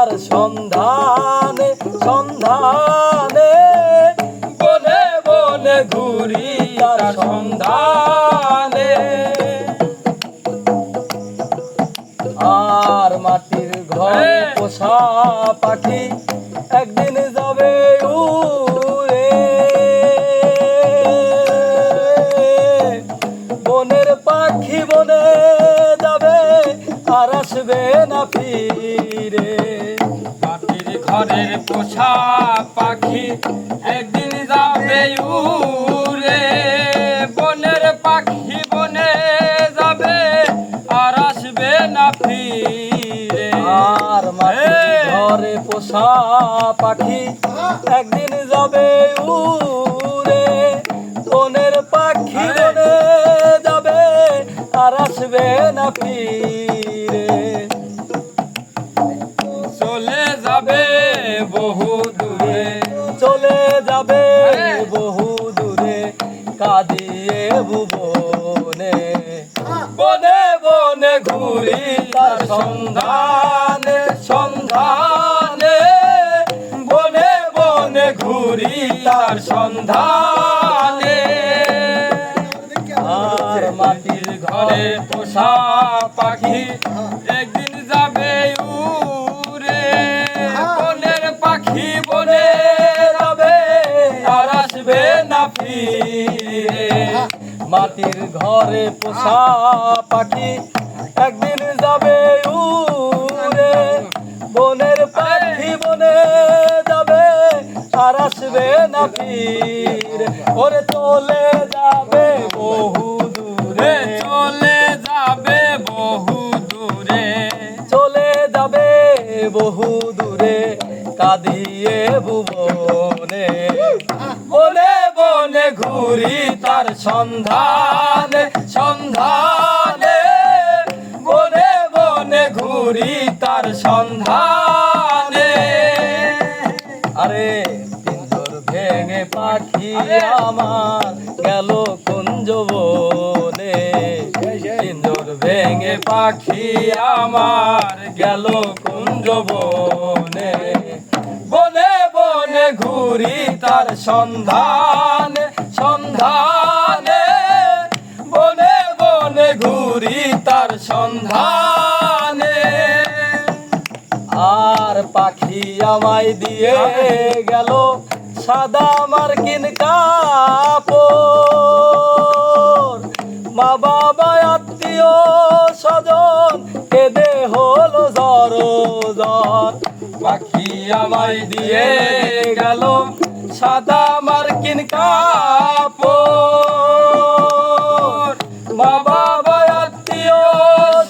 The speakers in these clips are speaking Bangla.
তার সন্ধানে সন্ধানে বনে বনে ঘুরি তার সন্ধানে। আর মাটির ঘরে পোষা পাখি একদিন যাবে উড়ে। বনের পাখি বনে যাবে আর আসবে না ফিরে। ঘরের পোষা পাখি একদিন যাবে উড়ে। বনের পাখি বনে যাবে আর আসবে না ফিরে। আর মাটির ঘরে পোষা পাখি একদিন যাবে উড়ে। বনের পাখি বনে যাবে আর আসবে না ফিরে। কাঁদিয়ে ভুবনে, বনে বনে ঘুরি তার সন্ধানে সন্ধানে। বনে বনে ঘুরি তার সন্ধানে। মাটির ঘরে পোষা পাখি মাটির ঘরে পোষা পাখি একদিন যাবে উড়ে বনের পাখি বনে যাবে আর আসবে না ফিরে। ওরে চলে যাবে বহু দূরে। চলে যাবে বহু দূরে। চলে যাবে বহু কাঁদিয়ে ভুবনে বনে বনে ঘুরি তার সন্ধানে সন্ধানে। বনে বনে ঘুরি তার সন্ধানে। আরে পিঞ্জর ভেঙে পাখি আমার গেল কুঞ্জ বনে। পিঞ্জর ভেঙে পাখি আমার গেল কুঞ্জ বনে বনে বনে। ঘুরি তার সন্ধানে সন্ধানে। বনে বনে ঘুরি তার সন্ধানে। আর পাখি আমায় দিয়ে গেল সাদা মার্কিন কাপড়। মা বাবা, আত্মীয় স্বজন কেঁদে হলো জর জর পাখি আমায় দিয়ে গেল সাদা মার্কিন কাপড়। মা বাবা, আত্মীয়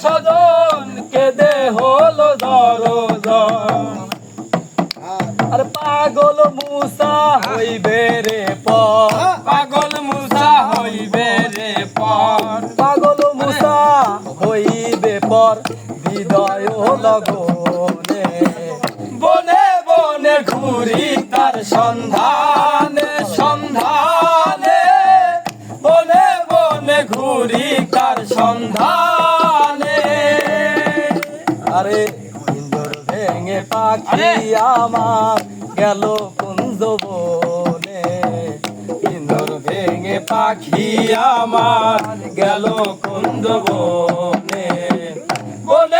স্বজন কেঁদে হলো জর আর পাগল মুসা হইবে রে পর। পাগল মুসা হইবে রে পর। পাগল মুসা হইবে পর। হৃদয় লগনে বনে বনে ঘুরি তার সন্ধানে সন্ধানে। বনে বনে ঘুরি তার সন্ধানে। আরে ইন্দর ভেঙে পাখি আমার গেল কুঞ্জ বনে। ইন্দর ভেঙে পাখি আমার গেল কুঞ্জ বনে। বনে